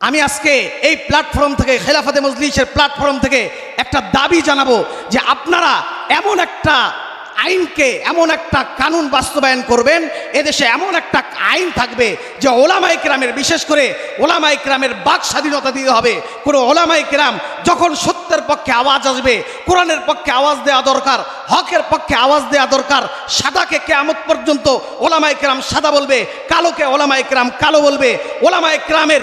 আমি আজকে এই প্ল্যাটফর্ম থেকে, খেলাফতে মজলিসের প্ল্যাটফর্ম থেকে একটা দাবি জানাব যে আপনারা এমন একটা আইনকে, এমন একটা কানুন বাস্তবায়ন করবেন, এদেশে এমন একটা আইন থাকবে যে ওলামাই কেরামের, বিশেষ করে ওলামাই কেরামের বাক স্বাধীনতা দিতে হবে। কোনো ওলামাই কেরাম যখন সত্যের পক্ষে আওয়াজ আসবে, কোরআনের পক্ষে আওয়াজ দেওয়া দরকার, হকের পক্ষে আওয়াজ দেওয়া দরকার, সাদাকে কেয়ামত পর্যন্ত ওলামাই কেরাম সাদা বলবে, কালোকে ওলামাই কেরাম কালো বলবে ওলামাই কেরামের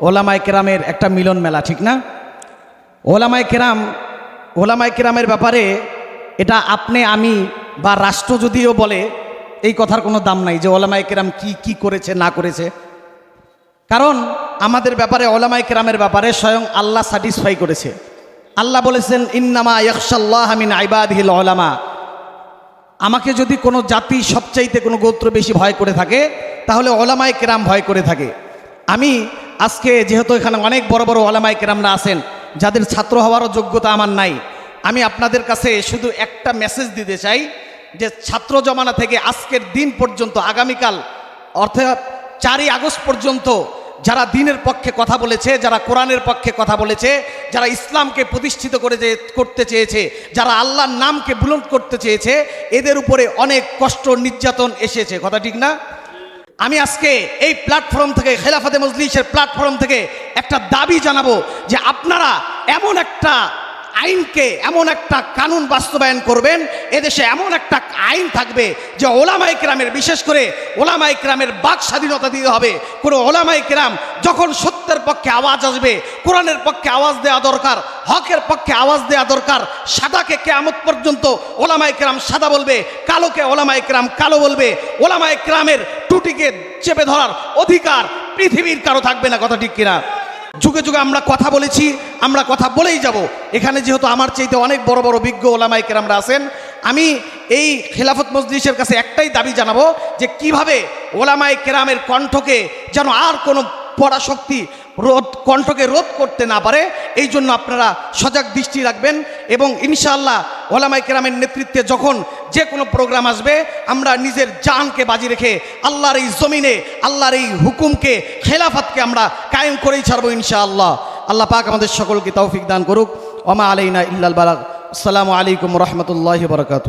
ওলামায় কেরামের একটা মিলন মেলা, ঠিক না? ওলামায় কেরাম, ওলামায় কেরামের ব্যাপারে এটা আপনি, আমি বা রাষ্ট্র যদিও বলে, এই কথার কোনো দাম নাই যে ওলামায় কেরাম কি কি করেছে, না করেছে। কারণ আমাদের ব্যাপারে, ওলামায় কেরামের ব্যাপারে স্বয়ং আল্লাহ স্যাটিসফাই করেছে। আল্লাহ বলেছেন, ইন্নামা ইয়কশাল্লাহ আমিন আইবাদহিল ওলামা আমাকে যদি কোনো জাতি সবচাইতে কোনো গোত্র বেশি ভয় করে থাকে, তাহলে ওলামায় কেরাম ভয় করে থাকে। আমি আজকে যেহেতু এখানে অনেক বড় বড় ওলামায় কেরামরা আছেন, যাদের ছাত্র হওয়ারও যোগ্যতা আমার নাই, আমি আপনাদের কাছে শুধু একটা মেসেজ দিতে চাই যে ছাত্র জমানা থেকে আজকের দিন পর্যন্ত, আগামীকাল, অর্থাৎ চারই আগস্ট পর্যন্ত যারা দিনের পক্ষে কথা বলেছে, যারা কোরআনের পক্ষে কথা বলেছে, যারা ইসলামকে প্রতিষ্ঠিত করে যে, করতে চেয়েছে, যারা আল্লাহর নামকে বুলন্দ করতে চেয়েছে, এদের উপরে অনেক কষ্ট, নির্যাতন এসেছে। কথা ঠিক না? আমি আজকে এই প্ল্যাটফর্ম থেকে, খেলাফতে মজলিসের প্ল্যাটফর্ম থেকে একটা দাবি জানাব যে আপনারা এমন একটা আইনকে, এমন একটা কানুন বাস্তবায়ন করবেন, এদেশে এমন একটা আইন থাকবে যে ওলামাই কেরামের, বিশেষ করে ওলামাই কেরামের বাক স্বাধীনতা দিতে হবে। কোনো ওলামাই কেরাম যখন সত্যের পক্ষে আওয়াজ আসবে, কোরআনের পক্ষে আওয়াজ দেওয়া দরকার, হকের পক্ষে আওয়াজ দেওয়া দরকার, সাদাকে কেয়ামত পর্যন্ত ওলামাই কেরাম সাদা বলবে, কালোকে ওলামাই কেরাম কালো বলবে ওলামাই কেরামের টুটিকে চেপে ধরার অধিকার পৃথিবীর কারও থাকবে না, কথা ঠিক কিনা? যুগে যুগে আমরা কথা বলেছি, আমরা কথা বলেই যাব। এখানে যেহেতু আমার চাইতে অনেক বড় বড় বিজ্ঞ ওলামাই কেরামরা আছেন, আমি এই খেলাফত মজলিসের কাছে একটাই দাবি জানাব যে কীভাবে ওলামাই কেরামের কণ্ঠকে যেন আর কোনো পরাশক্তি রোধ, কণ্ঠকে রোধ করতে না পারে, এই জন্য আপনারা সজাগ দৃষ্টি রাখবেন এবং ইনশাআল্লাহ ওলামাই কেরামের নেতৃত্বে যখন যে কোনো প্রোগ্রাম আসবে, আমরা নিজের জানকে বাজি রেখে আল্লাহর এই জমিনে, আল্লাহর এই হুকুমকে, খেলাফতকে আমরা কায়েম করেই ছাড়বো ইনশাআল্লাহ। আল্লাহ পাক আমাদের সকলকে তৌফিক দান করুক। ওমা আলাইনা ইল্লাল বালাক আসসালামু আলাইকুম রহমতুল্লাহ বরকাত